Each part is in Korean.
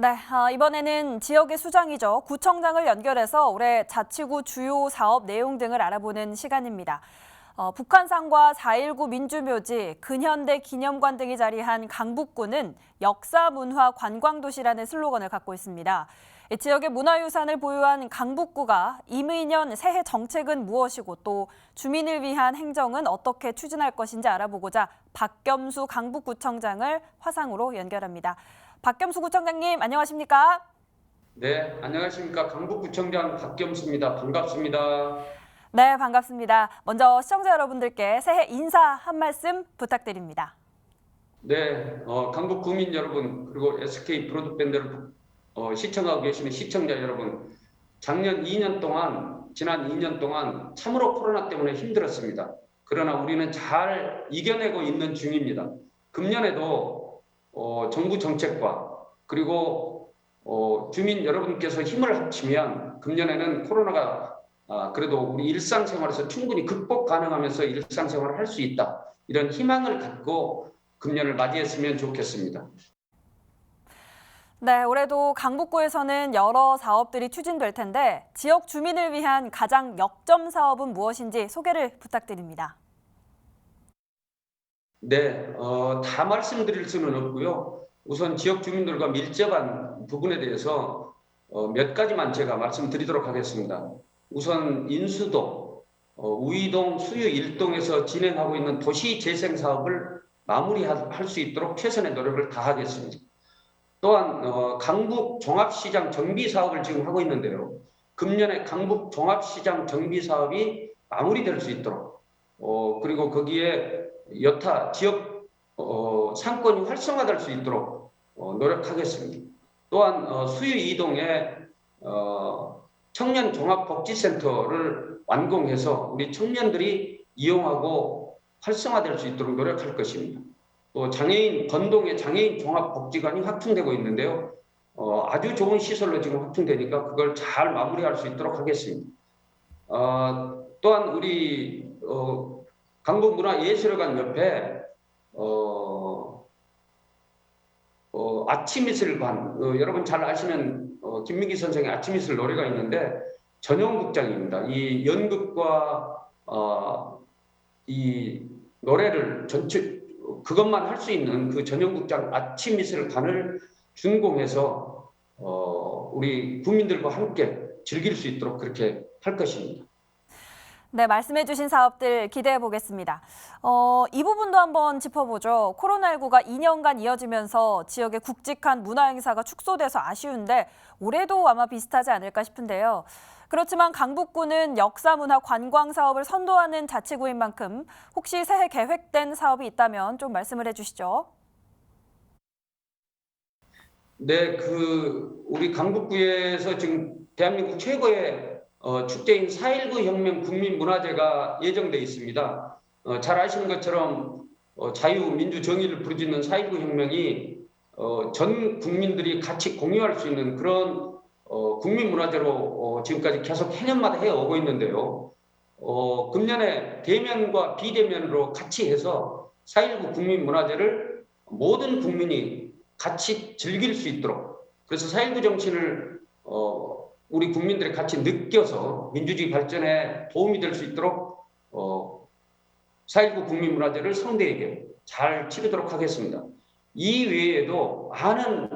네, 아, 이번에는 지역의 수장이죠. 구청장을 연결해서 올해 자치구 주요 사업 내용 등을 알아보는 시간입니다. 어, 북한산과 4.19 민주묘지, 근현대 기념관 등이 자리한 강북구는 역사, 문화, 관광도시라는 슬로건을 갖고 있습니다. 이 지역의 문화유산을 보유한 강북구가 임의년 새해 정책은 무엇이고 또 주민을 위한 행정은 어떻게 추진할 것인지 알아보고자 박겸수 강북구청장을 화상으로 연결합니다. 박겸수 구청장님 안녕하십니까? 네, 안녕하십니까. 강북구청장 박겸수입니다. 반갑습니다. 네, 반갑습니다. 먼저 시청자 여러분들께 새해 인사 한 말씀 부탁드립니다. 네, 어, 강북 구민 여러분 그리고 SK 브로드밴드를 어, 시청하고 계시는 시청자 여러분, 작년 2년 동안 지난 2년 동안 참으로 코로나 때문에 힘들었습니다. 그러나 우리는 잘 이겨내고 있는 중입니다. 금년에도 어, 정부 정책과 그리고 어, 주민 여러분께서 힘을 합치면 금년에는 코로나가 아, 그래도 우리 일상생활에서 충분히 극복 가능하면서 일상생활을 할 수 있다. 이런 희망을 갖고 금년을 맞이했으면 좋겠습니다. 네, 올해도 강북구에서는 여러 사업들이 추진될 텐데 지역 주민을 위한 가장 역점 사업은 무엇인지 소개를 부탁드립니다. 네, 어, 다 말씀드릴 수는 없고요. 우선 지역 주민들과 밀접한 부분에 대해서 어, 몇 가지만 제가 말씀드리도록 하겠습니다. 우선 인수동, 어, 우이동, 수유 일동에서 진행하고 있는 도시 재생 사업을 마무리할 수 있도록 최선의 노력을 다하겠습니다. 또한 어, 강북 종합시장 정비 사업을 지금 하고 있는데요. 금년에 강북 종합시장 정비 사업이 마무리될 수 있도록 어, 그리고 거기에 여타 지역 어, 상권이 활성화될 수 있도록 어, 노력하겠습니다. 또한 어, 수유 이동에 어, 청년 종합복지센터를 완공해서 우리 청년들이 이용하고 활성화될 수 있도록 노력할 것입니다. 또 장애인 건동의 장애인 종합복지관이 확충되고 있는데요. 어, 아주 좋은 시설로 지금 확충되니까 그걸 잘 마무리할 수 있도록 하겠습니다. 어, 또한 우리 어, 강북문화예술관 옆에 어, 어, 아침이슬관 어, 여러분 잘 아시는 어, 김민기 선생의 아침 이슬 노래가 있는데 전용 극장입니다. 이 연극과 어, 이 노래를 전체 그것만 할 수 있는 그 전용 극장 아침 이슬관을 준공해서 어, 우리 국민들과 함께 즐길 수 있도록 그렇게 할 것입니다. 네, 말씀해 주신 사업들 기대해 보겠습니다. 어, 이 부분도 한번 짚어보죠. 코로나19가 2년간 이어지면서 지역의 굵직한 문화 행사가 축소돼서 아쉬운데 올해도 아마 비슷하지 않을까 싶은데요. 그렇지만 강북구는 역사 문화 관광 사업을 선도하는 자치구인 만큼 혹시 새해 계획된 사업이 있다면 좀 말씀을 해 주시죠. 네, 그 우리 강북구에서 지금 대한민국 최고의 어, 축제인 4.19 혁명 국민문화제가 예정돼 있습니다. 어, 잘 아시는 것처럼 어, 자유, 민주, 정의를 부르짖는 4.19 혁명이 어, 전 국민들이 같이 공유할 수 있는 그런 어, 국민문화제로 어, 지금까지 계속 해년마다 해오고 있는데요. 어, 금년에 대면과 비대면으로 같이 해서 4.19 국민문화제를 모든 국민이 같이 즐길 수 있도록 그래서 4.19 정신을 어, 우리 국민들이 같이 느껴서 민주주의 발전에 도움이 될 수 있도록 어, 4.19 국민문화제를 성대에게 잘 치르도록 하겠습니다. 이 외에도 많은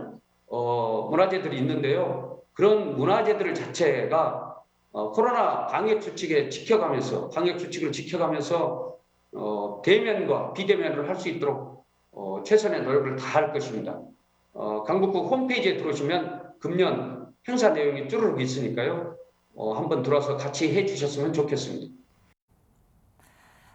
어, 문화제들이 있는데요. 그런 문화제들 자체가 어, 코로나 방역 수칙에 지켜가면서 방역 수칙을 지켜가면서 어, 대면과 비대면을 할 수 있도록 어, 최선의 노력을 다할 것입니다. 어, 강북구 홈페이지에 들어오시면 금년 행사 내용이 쭈르륵 있으니까요. 어, 한번 들어와서 같이 해주셨으면 좋겠습니다.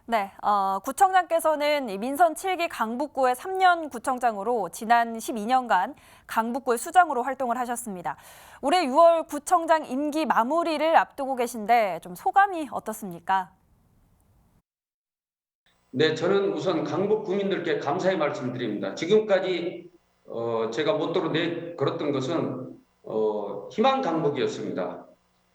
네, 어, 구청장께서는 이 민선 7기 강북구의 3년 구청장으로 지난 12년간 강북구의 수장으로 활동을 하셨습니다. 올해 6월 구청장 임기 마무리를 앞두고 계신데 좀 소감이 어떻습니까? 네, 저는 우선 강북 구민들께 감사의 말씀드립니다. 지금까지 어, 제가 모토로 내 걸었던 것은 어, 희망 강북이었습니다.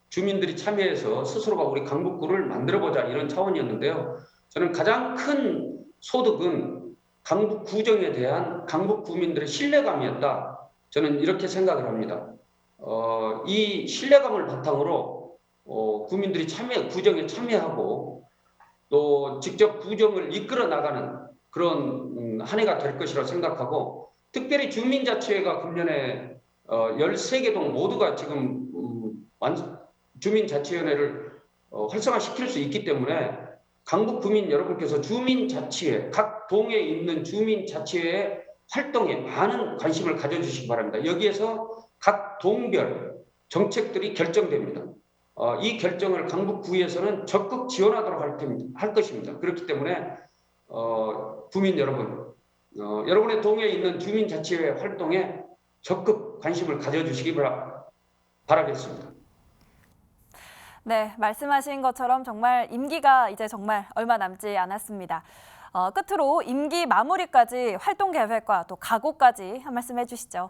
주민들이 참여해서 스스로가 우리 강북구를 만들어보자 이런 차원이었는데요. 저는 가장 큰 소득은 강북 구정에 대한 강북 구민들의 신뢰감이었다. 저는 이렇게 생각을 합니다. 어, 이 신뢰감을 바탕으로 어, 국민들이 참여 구정에 참여하고 또 직접 구정을 이끌어 나가는 그런 음, 한 해가 될 것이라 생각하고 특별히 주민자치회가 금년에 어, 13개 동 모두가 지금 음, 완- 주민자치위원회를 어, 활성화시킬 수 있기 때문에 강북 구민 여러분께서 주민자치회 각 동에 있는 주민자치회의 활동에 많은 관심을 가져주시기 바랍니다. 여기에서 각 동별 정책들이 결정됩니다. 어, 이 결정을 강북구에서는 적극 지원하도록 할, 텐- 할 것입니다. 그렇기 때문에 어, 구민 여러분, 어, 여러분의 동에 있는 주민자치회 활동에 적극 관심을 가져주시기 바라, 바라겠습니다. 네, 말씀하신 것처럼 정말 임기가 이제 정말 얼마 남지 않았습니다. 어, 끝으로 임기 마무리까지 활동 계획과 또 각오까지 한 말씀 해주시죠.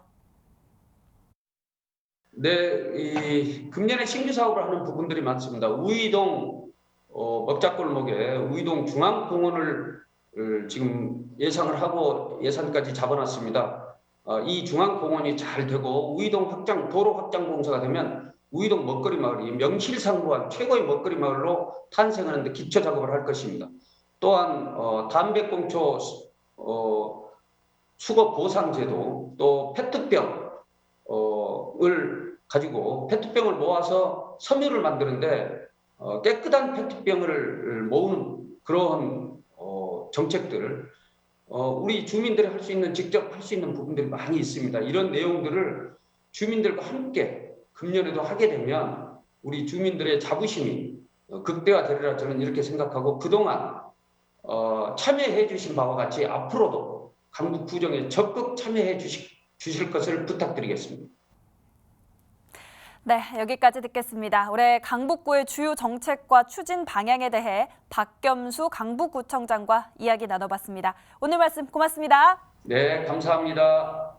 네, 이 금년에 신규 사업을 하는 부분들이 많습니다. 우이동 어, 먹자골목에 우이동 중앙공원을 을 지금 예상을 하고 예산까지 잡아놨습니다. 어, 이 중앙공원이 잘 되고 우이동 확장 도로 확장 공사가 되면 우이동 먹거리 마을이 명실상부한 최고의 먹거리 마을로 탄생하는데 기초 작업을 할 것입니다. 또한 어, 담배꽁초 어, 수거 보상 제도 또 페트병 어, 을 가지고 페트병을 모아서 섬유를 만드는데 어, 깨끗한 페트병을 모으는 그런 어, 정책들 어, 우리 주민들이 할 수 있는 직접 할 수 있는 부분들이 많이 있습니다. 이런 내용들을 주민들과 함께 금년에도 하게 되면 우리 주민들의 자부심이 어, 극대화되리라 저는 이렇게 생각하고 그동안 어, 참여해 주신 바와 같이 앞으로도 강북 구정에 적극 참여해 주시, 주실 것을 부탁드리겠습니다. 네, 여기까지 듣겠습니다. 올해 강북구의 주요 정책과 추진 방향에 대해 박겸수 강북구청장과 이야기 나눠봤습니다. 오늘 말씀 고맙습니다. 네, 감사합니다.